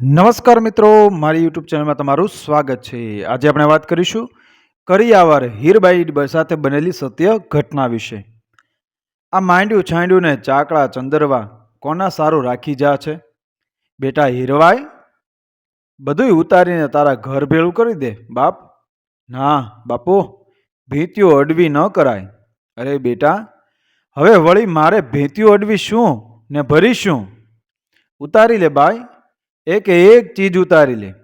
નમસ્કાર મિત્રો, મારી યુટ્યુબ ચેનલમાં તમારું સ્વાગત છે. આજે આપણે વાત કરીશું કરિયાવર હીરબાઈ સાથે બનેલી સત્ય ઘટના વિશે. આ માંડ્યું છાંડ્યું ને ચાકડા ચંદરવા કોના સારું રાખી જા છે? બેટા હીરવાય બધુંય ઉતારીને તારા ઘર ભેળું કરી દે, બાપ. ના, બાપુ, ભીતિઓ અડવી ન કરાય. અરે બેટા, હવે વળી મારે ભીતિઓ અડવી શું ને ભરી શું ઉતારી લે બાઈ. એક એક ચીજ ઉતારી લે.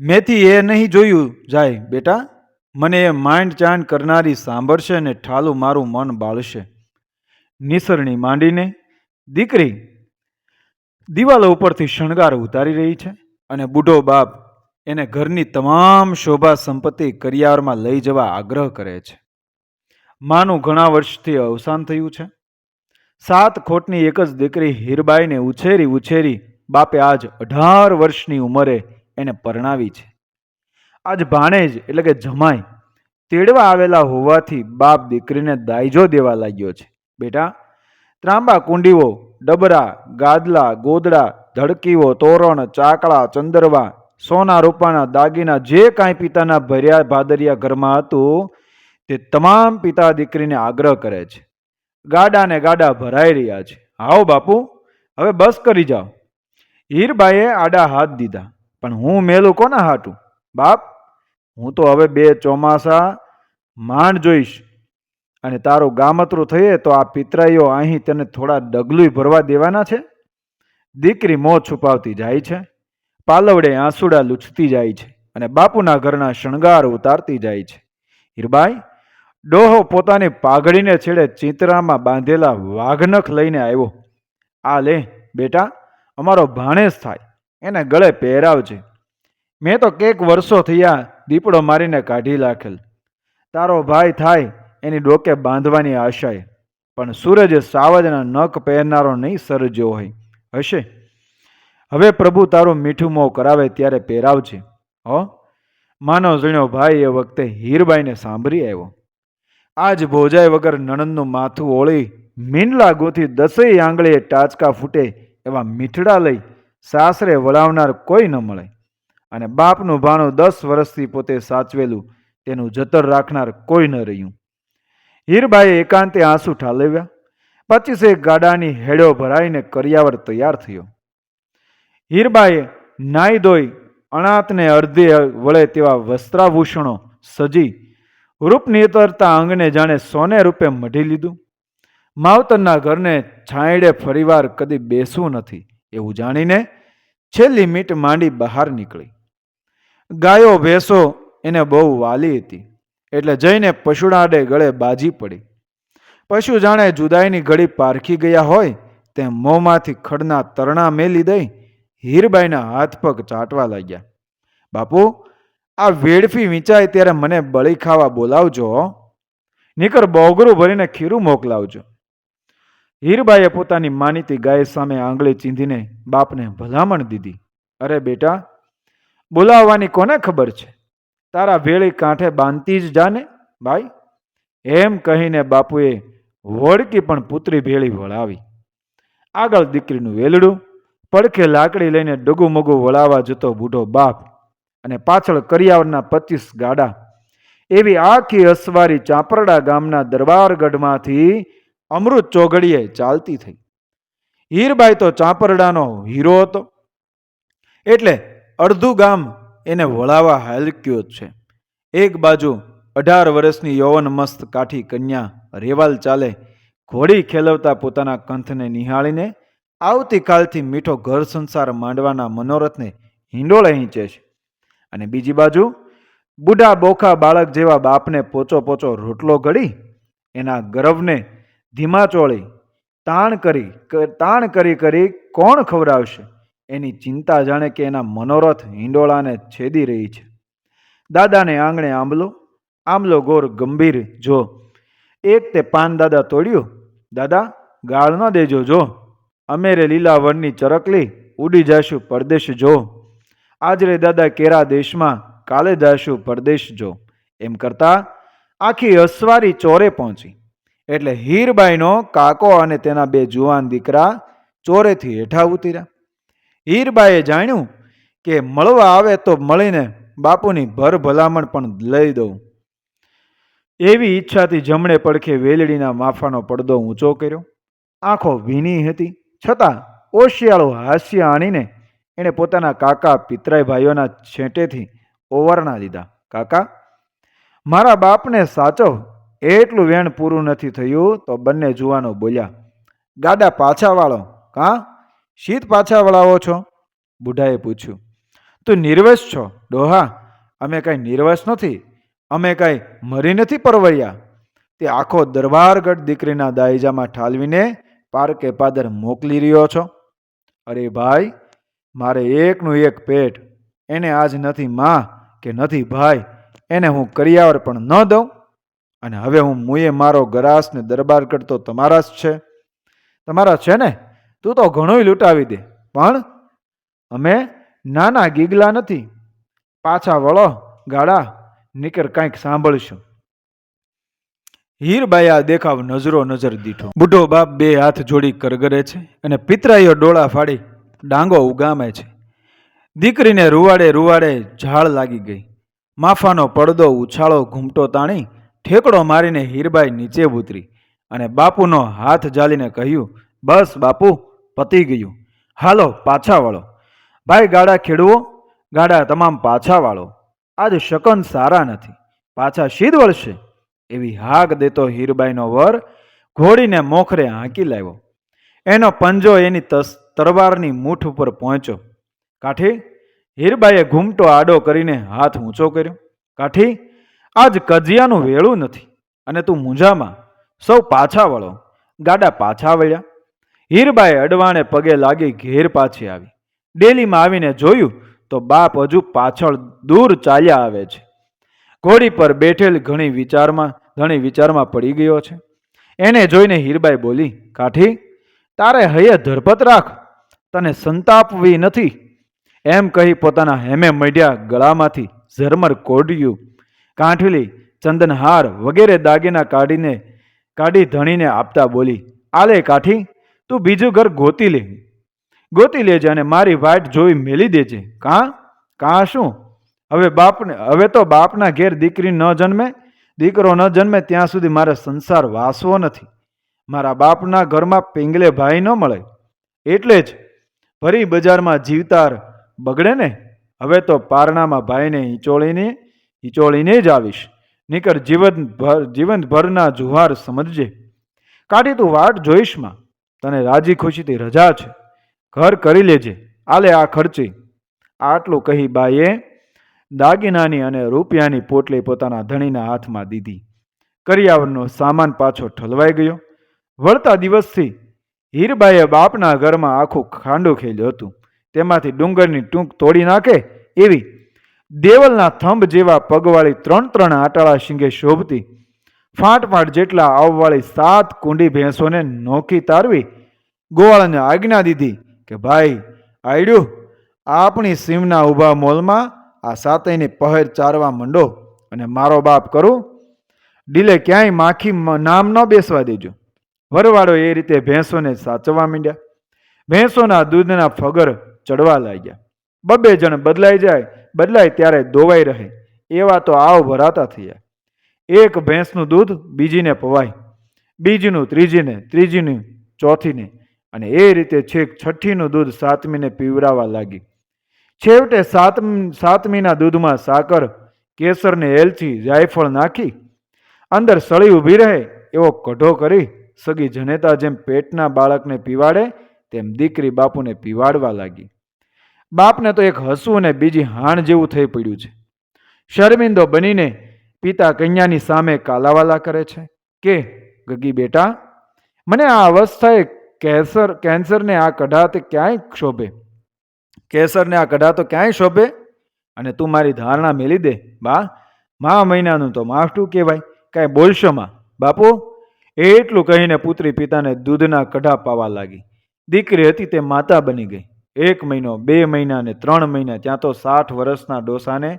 મેથી એ નહીં જોયું? જાય, બેટા. મને એ માંડ ચાંડ કરનારી સાંભળશે ને ઠાલું મારું મન બાળશે. નિસરણી માંડીને, દીકરી, દિવાલો ઉપરથી શણગાર ઉતારી રહી છે અને બુઢો બાપ એને ઘરની તમામ શોભા સંપત્તિ કરિયારમાં લઈ જવા આગ્રહ કરે છે. માનું ઘણા વર્ષથી અવસાન થયું છે. સાત ખોટની એક જ દીકરી હીરબાઈને ઉછેરી ઉછેરી બાપે આજ અઢાર વર્ષની ઉંમરે એને પરણાવી છે. આજ ભાણેજ એટલે કે જમાઈ, તેડવા આવેલા હોવાથી બાપ દીકરીને દાયજો દેવા લાગ્યો છે. બેટા, ત્રાંબા કુંડીઓ, ડબરા, ગાદલા, ગોદડા, ધડકીઓ, તોરણ ચાકડા ચંદરવા, સોના રૂપાના દાગીના જે કાંઈ પિતાના ભર્યા ભાદરિયા ઘરમાં હતું, તે તમામ પિતા દીકરીને આગ્રહ કરે છે. ગાડાને ગાડા ભરાઈ રહ્યા છે. આવો બાપુ, હવે બસ કરી જાઓ. હીરબાઈએ આડા હાથ દીધા. પણ હું મેલું કોના હાટું? બાપ, હું તો હવે બે ચોમાસા માંડ જોઈશ. અને તારું ગામતરું થઈએ તો આ પિતરાઈઓ અહીં તને થોડા ડગલું ભરવા દેવાના છે? દીકરી મોં છુપાવતી જાય છે. પાલવડે આંસુડા લૂછતી જાય છે. અને બાપુના ઘરના શણગાર ઉતારતી જાય છે. હીરબાઈ, ડોહો પોતાની પાઘડીને છેડે ચિતરામાં બાંધેલા વાઘનખ લઈને આવ્યો. આ લે, બેટા અમારો ભાણેજ થાય, એને ગળે પહેરાવજે. મેં તો કેક વર્ષો થયા દીપડો મારીને કાઢી રાખેલ તારો ભાઈ થાય એની ડોકે બાંધવાની આશાએ, પણ સૂરજ સાવજના નખ પહેરનારો નહીં સર્જ્યો હોય. હશે? હવે પ્રભુ તારું મીઠું મોં કરાવે ત્યારે પહેરાવજે. હો? માનો જણ્યો ભાઈ એ વખતે હીરબાઈને સાંભળી આવ્યો. આજ ભોજાય વગર નણંદનું માથું ઓળી મીંડલા ગોથી દસેય આંગળીએ ટાચકા ફૂટે એવા મીઠડા લઈ સાસરે વળાવનાર કોઈ ન મળે. અને બાપનું ભાણું દસ વર્ષથી પોતે સાચવેલું, તેનું જતર રાખનાર કોઈ ન રહ્યું. હીરબાઈએ એકાંતે આંસુ ઠાલવ્યા. પચીસે ગાડાની હેડો ભરાઈને કરિયાવર તૈયાર થયો. હીરબાએ નાઈ ધોઈ અણાતને અડધે વળે તેવા વસ્ત્રાભૂષણો સજી રૂપ નીતરતા અંગને જાણે સોને રૂપે મઢી લીધું. માવતરના ઘરને છાંયડે ફરીવાર કદી બેસવું નથી, એવું જાણીને છેલ્લી મીટ માંડી બહાર નીકળી. ગાયો, ભેંસો એને બહુ વાલી હતી, એટલે જઈને પશુડાડે ગળે બાજી પડી. પશુ જાણે જુદાઈની ઘડી પારખી ગયા હોય, તેમ મોંમાંથી ખડના તરણા મેલી દઈ હીરબાઈના હાથ પગ ચાટવા લાગ્યા. બાપુ, આ વેડફી વિંચાય ત્યારે મને બળી ખાવા બોલાવજો. નીકર બોગરું ભરીને ખીરું મોકલાવજો. હીરબાઈએ પોતાની માનીતી ગાય સામે આંગળી ચીંધીને બાપને ભલામણ દીધી. અરે બેટા, બોલાવવાની કોને ખબર છે? તારા વેળી કાંઠે બાંધતી જ જાને ભાઈ. એમ કહીને બાપુએ વળકી પણ પુત્રી ભેળી વળાવી. આગળ દીકરીનું વેલડું, પડખે લાકડી લઈને ડગુમગુ મગું વળાવવા જતો બૂઢો બાપ અને પાછળ કરિયાવરના પચીસ ગાડા એવી આખી અસવારી ચાપરડા ગામના દરબારગઢમાંથી અમૃત ચોઘડીએ ચાલતી થઈ. હીરબાઈ તો ચાંપરડાનો હીરો હતો. એટલે અડધું ગામ એને વળાવા હાલક્યો જ છે. એક બાજુ અઢાર વર્ષની યૌવન મસ્ત કાઠી કન્યા રેવાલ ચાલે ઘોડી ખેલવતા પોતાના કંથને નિહાળીને આવતીકાલથી મીઠો ઘર સંસાર માંડવાના મનોરથને હિંડોળે હીંચે છે. અને બીજી બાજુ બુઢા બોખા બાળક જેવા બાપને પોચો પોચો રોટલો ઘડી એના ગર્વને ધીમા ચોળી તાણ કરી તાણ કરી કરી કોણ ખવડાવશે? એની ચિંતા જાણે કે એના મનોરથ હિંડોળાને છેદી રહી છે. દાદાને આંગણે આંબલો આંબલો ગોર ગંભીર, જો, એક તે પાન દાદા તોડ્યું. દાદા, ગાળ ન દેજો, જો. અમેરે લીલા વનની ચરકલી ઉડી જાશું, પરદેશ જો. આજરે દાદા કેરા દેશમાં, કાલે જાશું, પરદેશ જો. એમ કરતા આખી અસવારી ચોરે પહોંચી. એટલે હીરબાઈનો કાકો અને તેના બે જુવાન દીકરા ચોરેથી હેઠા ઉતર્યા. હીરબાઈએ જાણ્યું કે મળવા આવે તો મળીને બાપુની ભર ભલામણ પણ લઈ દઉં. એવી ઈચ્છાથી જમણે પડખે વેલડીના માફાનો પડદો ઊંચો કર્યો. આંખો ભીની હતી. છતાં ઓશિયાળું હાસ્ય આણીને એણે પોતાના કાકા, પિતરાઈ ભાઈઓના છેટેથી ઓવરણા લીધા કાકા, મારા બાપને સાચો એટલું વેણ પૂરું નથી થયું, તો બંને જુવાનો બોલ્યા ગાડા પાછા વાળો કાં? શીત પાછા વળાવો છો? બુઢાએ પૂછ્યું, તું નિર્વસ છો, ડોહા? અમે કાંઈ નિર્વસ નથી, અમે કાંઈ મરી નથી પરવર્યા તે આખો દરબારગઢ દીકરીના દાયજામાં ઠાલવીને પારકે પાદર મોકલી રહ્યો છો. અરે ભાઈ, મારે એકનું એક પેટ, એને આજ નથી માં કે નથી ભાઈ, એને હું કરિયાવર પણ ન દઉં. અને હવે હું મુએ મારો ગરાસ ને દરબાર કરતો તમારા જ છે. તમારા છે ને? તું તો ઘણોય લૂંટાવી દે. પણ અમે નાના ગીગલા નથી. પાછા વળો, ગાળા, નીકર કાંઈક સાંભળશું. હીરબાઈ આ દેખાવ નજરો નજર દીઠો. બુઢો બાપ બે હાથ જોડી કરગરે છે અને પિતરાઈઓ ડોળા ફાડી ડાંગો ઉગામે છે. દીકરીને રૂવાડે રૂવાડે ઝાડ લાગી ગઈ. માફાનો પડદો ઉછાળો ઘૂમટો તાણી ઠેકડો મારીને હીરબાઈ નીચે ઉતરી અને બાપુનો હાથ જાલીને કહ્યું, બસ બાપુ, પતી ગયું. હાલો, પાછા વાળો. ભાઈ, ગાડા ખેડવો? ગાડા તમામ પાછા વાળો. આજ શકન સારા નથી. પાછા શીદ વળશે. એવી હાક દેતો હીરબાઈનો વર ઘોડીને મોખરે હાંકી લાવ્યો. એનો પંજો એની તસ, તરવારની મૂઠ ઉપર પહોંચ્યો. કાઠી, હીરબાઈએ ઘૂમટો આડો કરીને હાથ ઊંચો કર્યો. કાઠી આજ કજિયાનું વેળું નથી. અને તું મૂંઝામાં સૌ પાછા વળો. ગાડા પાછા વળ્યા. હીરબાઈ અડવાણે પગે લાગી ઘેર પાછી આવી. ડેલીમાં આવીને જોયું તો બાપ હજુ પાછળ દૂર ચાલ્યા આવે છે. ઘોડી પર બેઠેલ ઘણી વિચારમાં ઘણી વિચારમાં પડી ગયો છે. એને જોઈને હીરબાઈ બોલી, કાઠી, તારે હૈયે ધરપત રાખ. તને સંતાપવી નથી. એમ કહી પોતાના હેમે મઢ્યા ગળામાંથી ઝરમર કોઢિયું. કાંઠલી, ચંદનહાર વગેરે દાગીના કાઢીને, કાઢી ધણીને આપતા બોલી, આલે કાઠી, તું બીજું ઘર ગોતી લે. ગોતી લેજે અને મારી વાટ જોઈ મેલી દેજે. કાં? કાં શું? હવે બાપને, હવે તો બાપના ઘેર દીકરી ન જન્મે. દીકરો ન જન્મે ત્યાં સુધી મારે સંસાર વાસવો નથી. મારા બાપના ઘરમાં પિંગલે ભાઈ ન મળે. એટલે જ ફરી બજારમાં જીવતાર બગડે ને? હવે તો પારણામાં ભાઈને હિંચોળીને હિંચોળીને જ આવીશ. નીકર જીવનભર જીવનભરના જુહાર સમજજે. કાઢી તું વાટ જોઈશમાં. તને રાજી ખુશીથી રજા છે. ઘર કરી લેજે. આલે આ ખર્ચી. આટલું કહી બાઈએ દાગીનાની અને રૂપિયાની પોટલી પોતાના ધણીના હાથમાં દીધી. કરિયાવરનો સામાન પાછો ઠલવાઈ ગયો. વળતા દિવસથી હીરબાઈએ બાપના ઘરમાં આખું ખાંડું ખેલ્યું હતું. તેમાંથી ડુંગરની ટૂંક તોડી નાખે એવી દેવલના થંભ જેવા પગવાળી ત્રણ ત્રણ આટાળા શીંગે શોભતી. ફાટ ફાટ જેટલા આવવાળી સાત કુંડી ભેંસોને નોખી તારવી. ગોવાળાને આજ્ઞા દીધી કે, ભાઈ આયડ્યું આપણી સીમના ઊભા મોલમાં આ સાતયની પહેર ચારવા મંડો અને મારો બાપ કરું. ડીલે ક્યાંય માખી નામ ન બેસવા દેજો. વરવાળો એ રીતે ભેંસોને સાચવવા માંડ્યા. ભેંસોના દૂધના ફગર ચડવા લાગ્યા. બબે જણ બદલાઈ જાય બદલાય ત્યારે દોવાઈ રહે, એવા તો આવ ભરાતા થયા. એક ભેંસનું દૂધ બીજીને પવાય, બીજીનું ત્રીજીને, ત્રીજીનું ચોથીને, અને એ રીતે છેક છઠ્ઠીનું દૂધ સાતમીને પીવરાવા લાગી. છેવટે સાતમી, સાતમીના દૂધમાં સાકર, કેસરને એલચી, જાયફળ નાખી. અંદર સળી ઊભી રહે, એવો કઢો કરી સગી જનેતા જેમ પેટના બાળકને પીવાડે, તેમ દીકરી બાપુને પીવાડવા લાગી. બાપને તો એક હસવું અને બીજી હાણ જેવું થઈ પડ્યું છે. શર્મિંદો બનીને પિતા કન્યાની સામે કાલાવાલા કરે છે કે, ગગી બેટા, મને આ અવસ્થાએ કેસર કેન્સરને આ કઢાતે ક્યાંય શોભે? કેસરને આ કઢા તો ક્યાંય શોભે? અને તું મારી ધારણા મેલી દે, બા. મા મહિનાનું તો માફટું કહેવાય. કાંઈ બોલશો માં? બાપુ, એટલું કહીને પુત્રી પિતાને દૂધના કઢા પાવા લાગી. દીકરી હતી તે માતા બની ગઈ. એક મહિનો, બે મહિના ને ત્રણ મહિના, ત્યાં તો સાઠ વર્ષના ડોસાને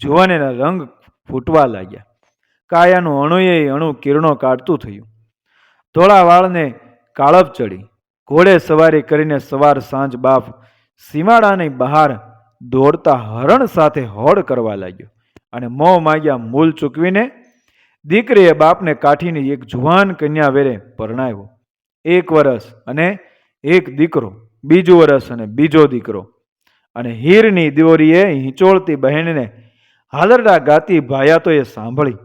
જુવાનેના રંગ ફૂટવા લાગ્યા. કાયાનું અણુએ અણુ કિરણો કાઢતું થયું. ધોળા વાળને કાળપ ચડી. ઘોડે સવારી કરીને સવાર સાંજ બાપ સીમાડાની બહાર દોડતા હરણ સાથે હોડ કરવા લાગ્યો અને મોં માગ્યા મૂલ ચૂકવીને દીકરીએ બાપને કાઠીની એક જુવાન કન્યા વેરે પરણાવ્યો. એક વરસ અને એક દીકરો. બીજું વરસ અને બીજો દીકરો. અને હીરની દોરીએ હિંચોળતી બહેનને હાલરડા ગાતી ભાયા તો એ સાંભળી.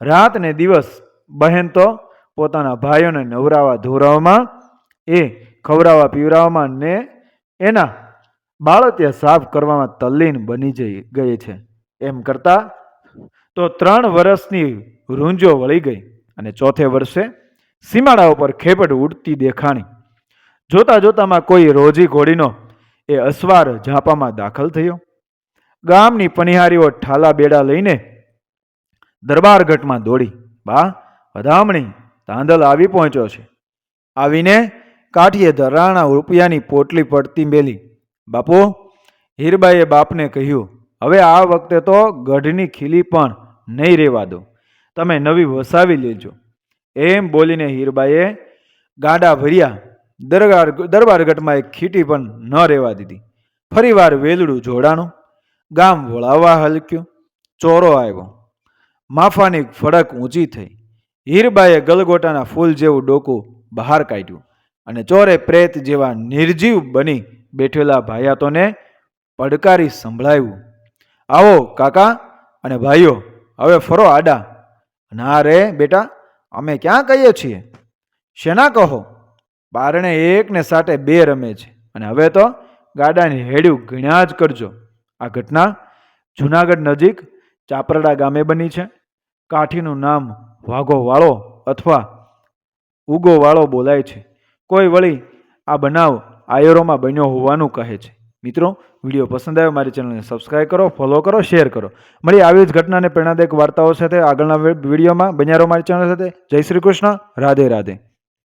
રાત ને દિવસ બહેન તો પોતાના ભાઈઓને નવરાવા ધોરાવમાં, એ ખવરાવા પીવડાવવામાં ને એના બાળતિયા સાફ કરવામાં તલ્લીન બની જઈ ગઈ છે. એમ કરતા તો ત્રણ વર્ષની રૂંજો વળી ગઈ અને ચોથે વર્ષે સીમાડા ઉપર ખેપટ ઉડતી દેખાણી. જોતા જોતામાં કોઈ રોજી ઘોડીનો એ અસવાર ઝાપામાં દાખલ થયો. ગામની પનિહારીઓ ઠાલા બેડા લઈને દરબારઘટમાં દોડી. બા વધામણી તાંદલ આવી પહોંચ્યો છે. આવીને કાઠીએ ધરાણા રૂપિયાની પોટલી પડતી મેલી. બાપુ, હીરબાઈએ બાપને કહ્યું, હવે આ વખતે તો ગઢની ખીલી પણ નહીં રહેવા દો. તમે નવી વસાવી લેજો. એમ બોલીને હીરબાઈએ ગાડા ભર્યા. દરબાર દરબારગઢમાં એક ખીટી પણ ન રહેવા દીધી. ફરીવાર વેલડું જોડાણું, ગામ વળાવવા હલક્યું, ચોરો આવ્યો. માફાની ફડક ઊંચી થઈ. હીરબાએ ગલગોટાના ફૂલ જેવું ડોકું બહાર કાઢ્યું અને ચોરે પ્રેત જેવા નિર્જીવ બની બેઠેલા ભાયાતોને પડકારી સંભળાયું આવો કાકા અને ભાઈઓ, હવે ફરો આડા. ના રે બેટા, અમે ક્યાં કહીએ છીએ? શેના કહો? બારણે એકને સાટે બે રમે છે. અને હવે તો ગાડાની હેડ્યું ગણ્યા જ કરજો. આ ઘટના જુનાગઢ નજીક ચાપરડા ગામે બની છે. કાઠીનું નામ વાઘો વાળો અથવા ઉગો વાળો બોલાય છે. કોઈ વળી આ બનાવ આયરોમાં બન્યો હોવાનું કહે છે. મિત્રો, વીડિયો પસંદ આવ્યો મારી ચેનલને સબસ્ક્રાઇબ કરો ફોલો કરો શેર કરો. મળી આવી જ ઘટનાને પ્રેરણાદાયક વાર્તાઓ સાથે આગળના વિડીયોમાં. બન્યા રહો મારી ચેનલ સાથે. જય શ્રી કૃષ્ણ. રાધે રાધે.